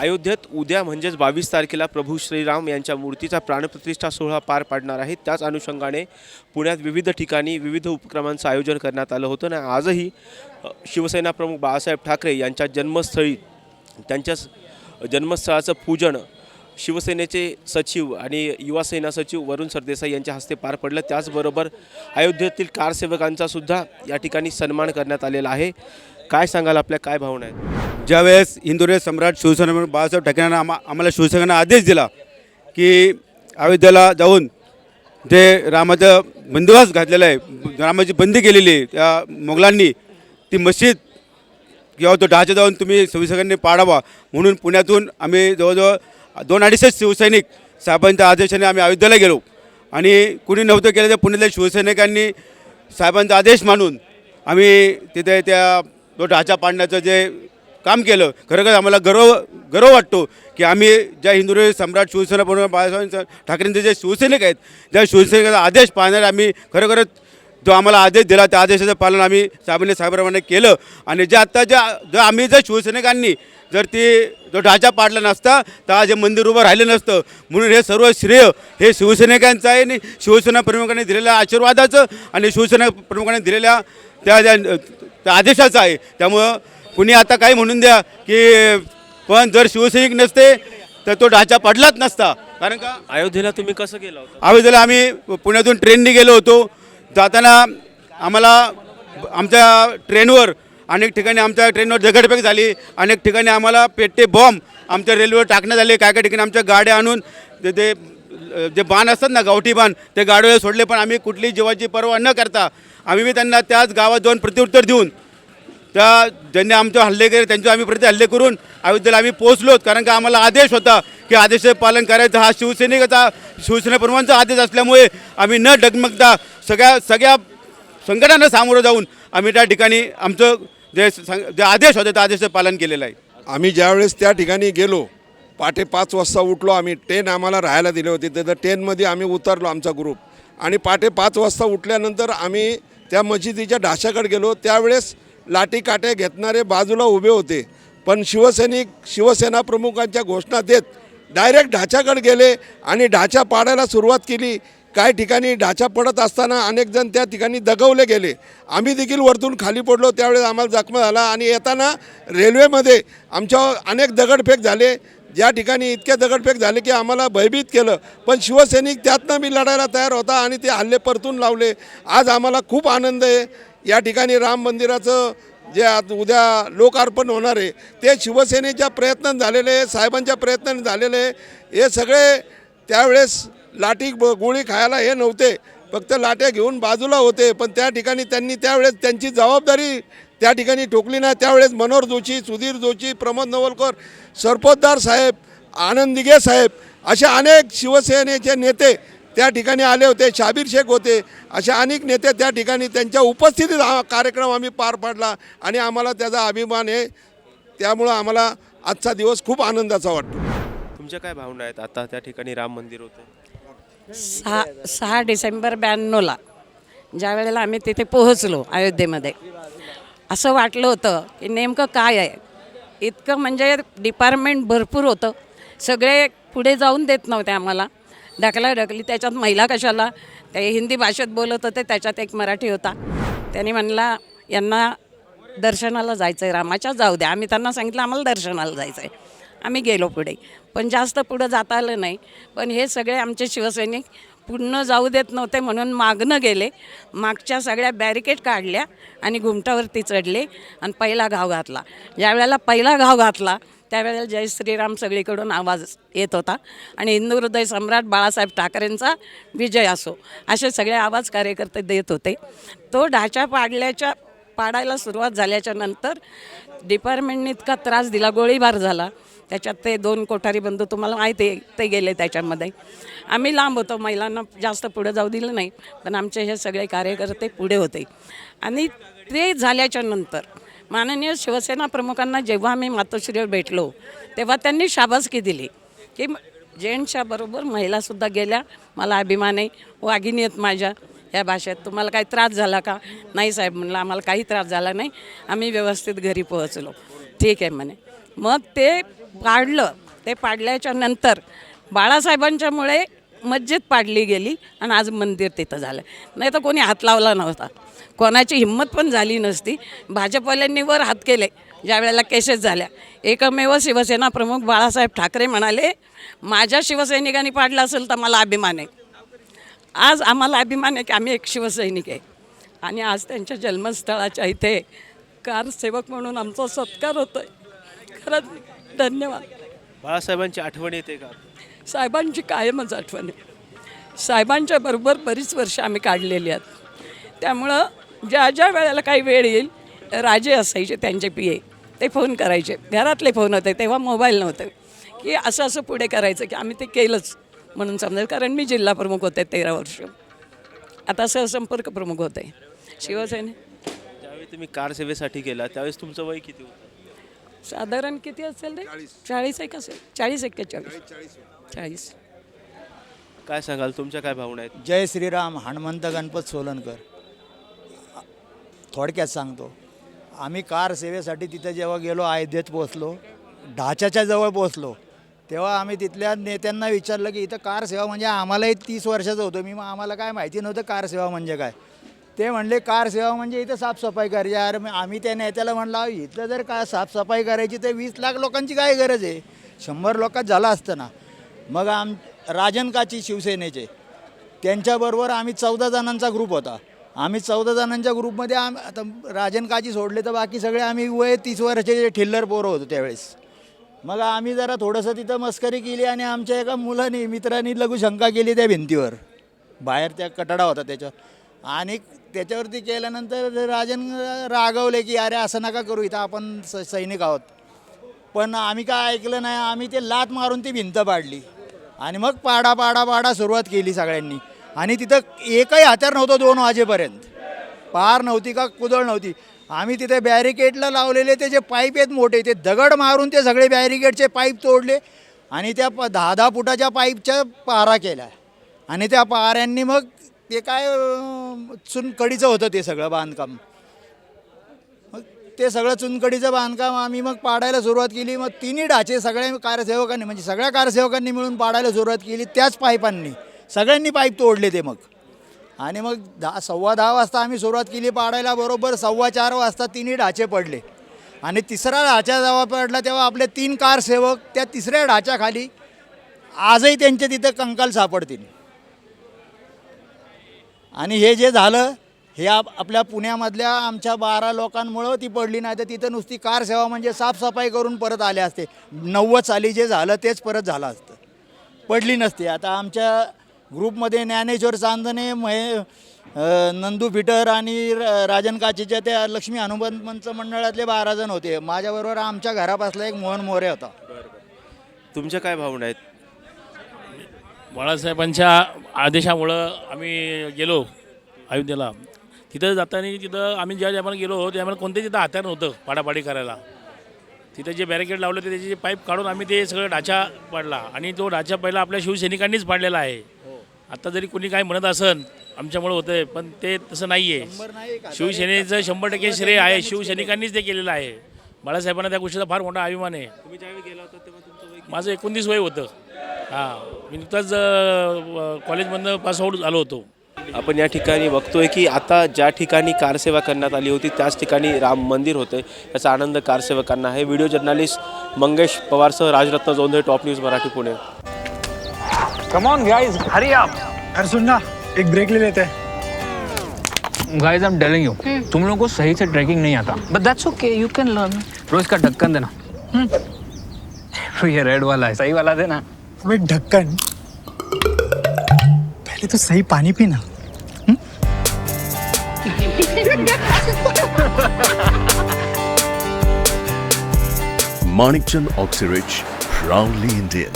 अयोध्येत उद्या म्हणजेच बावीस तारखेला प्रभू श्रीराम यांच्या मूर्तीचा प्राणप्रतिष्ठा सोहळा पार पाडणार आहे. त्याच अनुषंगाने पुण्यात विविध ठिकाणी विविध उपक्रमांचं आयोजन करण्यात आलं होतं आणि आजही शिवसेना प्रमुख बाळासाहेब ठाकरे यांच्या जन्मस्थळी त्यांच्या जन्मस्थळाचं पूजन शिवसेनेचे सचिव आणि युवासेना सचिव वरुण सरदेसाई यांच्या हस्ते पार पडलं. त्याचबरोबर अयोध्येतील कारसेवकांचा सुद्धा या ठिकाणी सन्मान करण्यात आलेला आहे. काय सांगाल आपल्या? काय भावना आहेत? ज्यावेळेस हिंदुरे सम्राट शिवसेना बाळासाहेब ठाकरेंना आम्हा आम्हाला शिवसेनेनं आदेश दिला की अयोध्येला जाऊन जे रामाचं बंदिवास घातलेला आहे रामाची बंदी केलेली आहे त्या मोगलांनी ती मशीद किंवा तो ढाचा जाऊन तुम्ही शिवसैनिकांनी पाडावा म्हणून पुण्यातून आम्ही जवळजवळ दोन अडीचशे शिवसैनिक साहेबांच्या आदेशाने आम्ही अयोध्येला गेलो. आणि कुणी नव्हतं केलं तर पुण्यातल्या शिवसैनिकांनी साहेबांचा आदेश मानून आम्ही तिथे त्या तो ढाचा पाडण्याचं जे काम केलं. खरंखर आम्हाला गर्व गर्व वाटतो की आम्ही ज्या हिंदू सम्राट शिवसेना प्रमुख बाळासाहेब ठाकरेंचे जे शिवसैनिक आहेत त्या शिवसैनिकाचा आदेश पाहणारे आम्ही खरोखरच जो आम्हाला आदेश दिला त्या आदेशाचं पालन आम्ही साहेबांनी साहेबांप्रमाणे केलं. आणि जे आत्ता ज्या जर आम्ही जर शिवसैनिकांनी जर ती जो ढाचा पाडला नसता तर आज हे मंदिर उभं राहिलं नसतं. म्हणून हे सर्व श्रेय हे शिवसैनिकांचं आहे आणि शिवसेना प्रमुखांनी दिलेल्या आशीर्वादाचं आणि शिवसेना प्रमुखांनी दिलेल्या त्या ज्या त्या आदेशाचं आहे. त्यामुळं कुणी आता काही म्हणून द्या की पण जर शिवसैनिक नसते तर तो ढाचा पडलाच नसता. कारण का? अयोध्येला तुम्ही कसं गेला होता? अयोध्येला आम्ही पुण्यातून ट्रेननी गेलो होतो. जाताना आम्हाला आमच्या ट्रेनवर अनेक ठिकाणी आमच्या ट्रेनवर दगडफेक झाली. अनेक ठिकाणी आम्हाला पेट्टे बॉम्ब आमच्या रेल्वेवर टाकण्यात आले. काय काय ठिकाणी आमच्या गाड्या आणून ते ते जे बाण असतात ना गावठी बाण ते गाडीवर सोडले. पण आम्ही कुठलीही जीवाची पर्वा न करता आम्ही बी त्यांना त्याच गावात जाऊन प्रत्युत्तर देऊन त्या ज्यांनी आमच्या हल्ले केले त्यांचे आम्ही प्रति हल्ले करून अयोध्येला आम्ही पोहोचलोत कारण का आम्हाला आदेश होता की आदेश पालन करायचं हा शिवसैनिकाचा शिवसेनेप्रमाणचा आदेश असल्यामुळे आम्ही न डगमगता सगळ्या सगळ्या संकटांना सामोरं जाऊन आम्ही त्या ठिकाणी आमचं जे सं- जे आदेश होते त्या आदेशाचं पालन केलेलं आहे. आम्ही ज्यावेळेस त्या ठिकाणी गेलो पहाटे पाच वाजता उठलो आम्ही ट्रेन आम्हाला राहायला दिली होती. तर ट्रेनमध्ये आम्ही उतरलो आमचा ग्रुप आणि पहाटे पाच वाजता उठल्यानंतर आम्ही त्या मशिदीच्या ढाशाकडे गेलो. त्यावेळेस लाठीकाटे घेतणारे बाजूला उभे होते. पण शिवसैनिक शिवसेना प्रमुखांच्या घोषणा देत डायरेक्ट ढाच्याकडे गेले आणि ढाचा पाडायला सुरुवात केली. काही ठिकाणी ढाचा पडत असताना अनेक जण त्या ठिकाणी दगवले गेले. आम्ही देखील वरतून खाली पडलो. त्यावेळेस आम्हाला जखमा झाला आणि येताना रेल्वेमध्ये आमच्यावर अनेक दगडफेक झाले. ज्या ठिकाणी इतके दगडफेक झाले की आम्हाला भयभीत केलं. पण शिवसैनिक त्यातनं मी लढायला तयार होता आणि ते हल्ले परतून लावले. आज आम्हाला खूप आनंद आहे. या ठिकाणी राम मंदिराचं जे उद्या लोकार्पण होणार आहे ते शिवसेनेच्या प्रयत्नात झालेले आहे साहेबांच्या प्रयत्नाने झालेले आहे. हे सगळे त्यावेळेस लाठी ब- गोळी खायला हे नव्हते. फक्त लाट्या घेऊन बाजूला होते पण त्या ठिकाणी त्यांनी त्यावेळेस त्यांची जबाबदारी त्या ठिकाणी ठोकली ना त्यावेळेस मनोहर जोशी सुधीर जोशी प्रमोद नवलकर सरपोतदार साहेब आनंद दिघे साहेब असे अनेक शिवसेनेचे नेते त्या ठिकाणी आले होते शाबीर शेख होते. असे अनेक नेते त्या ठिकाणी त्यांच्या उपस्थितीत हा कार्यक्रम आम्ही पार पाडला आणि आम्हाला त्याचा अभिमान आहे. त्यामुळं आम्हाला आजचा दिवस खूप आनंदाचा वाटतो. तुमच्या काय भावना आहेत? आता त्या ठिकाणी राम मंदिर होतं. सहा सहा डिसेंबर ब्याण्णवला ज्या वेळेला आम्ही तिथे पोहोचलो अयोध्येमध्ये असं वाटलं होतं की नेमकं काय आहे? इतकं म्हणजे डिपार्टमेंट भरपूर होतं. सगळे पुढे जाऊन देत नव्हते आम्हाला. ढकला ढकली. त्याच्यात महिला कशाला? ते हिंदी भाषेत बोलत होते त्याच्यात एक मराठी होता. त्यांनी म्हणला यांना दर्शनाला जायचं आहे रामाच्या जाऊ द्या. आम्ही त्यांना सांगितलं आम्हाला दर्शनाला जायचं आहे आम्ही गेलो पुढे. पण जास्त पुढं जाता आलं नाही. पण हे सगळे आमचे शिवसैनिक पुढनं जाऊ देत नव्हते म्हणून मागणं गेले. मागच्या सगळ्या बॅरिकेड काढल्या आणि घुमटावरती चढले आणि पहिला घाव घातला. ज्या वेळेला पहिला घाव घातला त्यावेळेला जय श्रीराम सगळीकडून आवाज येत होता. आणि हिंदू हृदय सम्राट बाळासाहेब ठाकरेंचा विजय असो असे सगळे आवाज कार्यकर्ते देत होते. तो ढाचा पाडल्याच्या पाडायला सुरुवात झाल्याच्यानंतर डिपार्टमेंटने इतका त्रास दिला गोळीबार झाला. त्याच्यात ते दोन कोठारी बंधू तुम्हाला माहिती आहे ते गेले त्याच्यामध्ये. आम्ही लांब होतो महिलांना जास्त पुढे जाऊ दिलं नाही पण आमचे हे सगळे कार्यकर्ते पुढे होते. आणि ते झाल्याच्यानंतर माननीय शिवसेना प्रमुखांना जेव्हा आम्ही मातोश्रीवर भेटलो तेव्हा त्यांनी शाबासकी दिली की जेंट्सच्या बरोबर महिलासुद्धा गेल्या मला अभिमान आहे वाघिणी आहेत माझ्या या भाषेत तुम्हाला काही त्रास झाला का? नाही साहेब म्हणलं आम्हाला काही त्रास झाला नाही आम्ही व्यवस्थित घरी पोहोचलो. ठीक आहे म्हणे. मग ते पाडलं ते पाडल्याच्या नंतर बाळासाहेबांच्यामुळे मस्जिद पाडली गेली आणि आज मंदिर तिथं झालं. नाही तर कोणी हात लावला नव्हता. कोणाची हिंमत पण झाली नसती. भाजपवाल्यांनी वर हात केले. ज्या वेळेला केसेस झाल्या. एकमेव शिवसेना प्रमुख बाळासाहेब ठाकरे म्हणाले माझ्या शिवसैनिकांनी पाडलं असेल तर मला अभिमान आहे. आज आम्हाला अभिमान आहे की आम्ही एक शिवसैनिक आहे. आणि आज त्यांच्या जन्मस्थळाच्या इथे कारसेवक म्हणून आमचा सत्कार होतो आहे खरंच धन्यवाद. बाळासाहेबांची आठवण येते का? साहेबांची कायमच आठवण आहे. साहेबांच्या बरोबर बरीच वर्ष आम्ही काढलेली आहेत. त्यामुळं ज्या ज्या वेळेला काही वेळ येईल राजे असायचे त्यांचे पी ए. ते फोन करायचे. घरातले फोन होते तेव्हा मोबाईल नव्हते. की असं असं पुढे करायचं की आम्ही ते केलंच म्हणून समजेल. कारण मी जिल्हा प्रमुख होते तेरा वर्ष. आता सहसंपर्क प्रमुख होते. शिवसेने. ज्यावेळी तुम्ही कार सेवेसाठी गेला त्यावेळेस तुमचं वय किती होतं? साधारण किती असेल रे? चाळीस. एक असेल. चाळीस एक चाळीस चाळीस. काय सांगाल तुमच्या काय भावना आहेत? जय श्रीराम हनुमंत गणपत सोलनकर. थोडक्यात सांगतो. आम्ही कार सेवेसाठी तिथं जेव्हा गेलो अयोध्येत पोचलो ढाच्याच्या जवळ पोचलो तेव्हा आम्ही तिथल्या नेत्यांना विचारलं की इथं कार सेवा म्हणजे आम्हालाही तीस वर्षाचं होतो. मी मग आम्हाला काय माहिती नव्हतं कार सेवा म्हणजे काय. ते म्हणले कार सेवा म्हणजे इथं साफसफाई करायची अरे मग आम्ही त्या नेत्याला म्हणलं इथलं जर का साफसफाई करायची तर वीस लाख लोकांची काय गरज आहे? शंभर लोकात झाला असतं ना. मग आम राजन काची शिवसेनेचे त्यांच्याबरोबर आम्ही चौदा जणांचा ग्रुप होता. आम्ही चौदा जणांच्या ग्रुपमध्ये आम आता राजन काची सोडले तर बाकी सगळे आम्ही वय तीस वर्षाचे ठिल्लर पोरं होतो त्यावेळेस. मग आम्ही जरा थोडंसं तिथं मस्करी केली आणि आमच्या एका मुलाने मित्रांनी लघुशंका केली त्या भिंतीवर. बाहेर त्या कटाडा होता त्याच्यावर आणि त्याच्यावरती केल्यानंतर राजन रागवले की अरे असं नका करू इथं आपण स सैनिक आहोत. पण आम्ही काय ऐकलं नाही आम्ही ते लात मारून ती भिंत पाडली. आणि मग पाडा पाडा पाडा सुरुवात केली सगळ्यांनी. आणि तिथं एकही हत्यार नव्हतं दोन वाजेपर्यंत. पार नव्हती का कुदळ नव्हती. आम्ही तिथे बॅरिकेडला लावलेले ते जे पाईप आहेत मोठे ते दगड मारून ते सगळे बॅरिकेडचे पाईप तोडले आणि त्या प दहा दहा फुटाच्या पाईपच्या पारा केल्या. आणि त्या पाऱ्यांनी मग ते काय अं, चुनकडीचं होतं ते सगळं बांधकाम. मग ते सगळं चुनकडीचं बांधकाम आम्ही मग पाडायला सुरुवात केली. मग तिन्ही ढाचे सगळ्या कारसेवकांनी म्हणजे सगळ्या कारसेवकांनी मिळून पाडायला सुरुवात केली. त्याच पाईपांनी. सगळ्यांनी पाईप तोडले ते मग. आणि मग दहा सव्वा दहा वाजता आम्ही सुरुवात केली पाडायला. बरोबर सव्वा चार वाजता तिन्ही ढाचे पडले. आणि तिसरा ढाचा जेव्हा पडला तेव्हा आपले तीन कारसेवक त्या तिसऱ्या ढाच्याखाली आजही त्यांचे तिथं कंकाल सापडतील. आणि हे जे झालं हे आप आपल्या पुण्यामधल्या आमच्या बारा लोकांमुळं ती पडली नाही तर तिथं नुसती कार सेवा म्हणजे साफसफाई करून परत आले असते. नव्वद साली जे झालं तेच परत झालं असतं. पडली नसती. आता आमच्या ग्रुपमध्ये ज्ञानेश्वर चांदणे महे नंदू फिटर आणि र- राजन काचेच्या त्या लक्ष्मी हनुमंत मंच मंडळातले बारा जण होते. माझ्याबरोबर आमच्या घरापासला एक मोहन मोरे होता. तुमच्या काय भावना आहेत? बाळासाहेबांच्या आदेशामुळं आम्ही गेलो अयोध्येला. तिथं जाताना तिथं आम्ही ज्या टायमाला गेलो त्या टायमाला कोणते तिथं हत्यार नव्हतं पाडापाडी करायला. तिथं जे बॅरिकेड लावले होते त्याचे जे पाईप काढून आम्ही ते सगळं ढाचा पाडला. आणि तो ढाचा पहिला आपल्या शिवसैनिकांनीच पाडलेला आहे. आता जरी कोणी काय म्हणत असन आमच्यामुळं होतंय पण ते तसं नाही आहे शिवसेनेचं शंभर टक्के श्रेय आहे शिवसैनिकांनीच ते केलेलं आहे. बाळासाहेबांना त्या गोष्टीचा फार मोठा अभिमान आहे. होता माझं एकोणतीस वय होतं. हां. मी नुकताच अं, कॉलेजमधनं पासआउट झालो होतो. आपण या ठिकाणी बघतोय की आता ज्या ठिकाणी कारसेवा करण्यात आली होती त्याच ठिकाणी राम मंदिर होते. याचा आनंद कारसेवकांना आहे. Video journalist Mangesh पवारसह Rajratna Jondhe top news Marathi Pune. Come on guys Hari आप अरे सुन ना एक ब्रेक ले लेते. हैं guys I am telling you तुम लोगों को सही से ट्रैकिंग नहीं आता. But that's okay, you can learn. रोज का ढक्कन देना. ये रेड वाला है. सही वाला देना. अब एक ढक्कन पहले तो सही पानी पीना Manikchand Oxyrich, proudly Indian.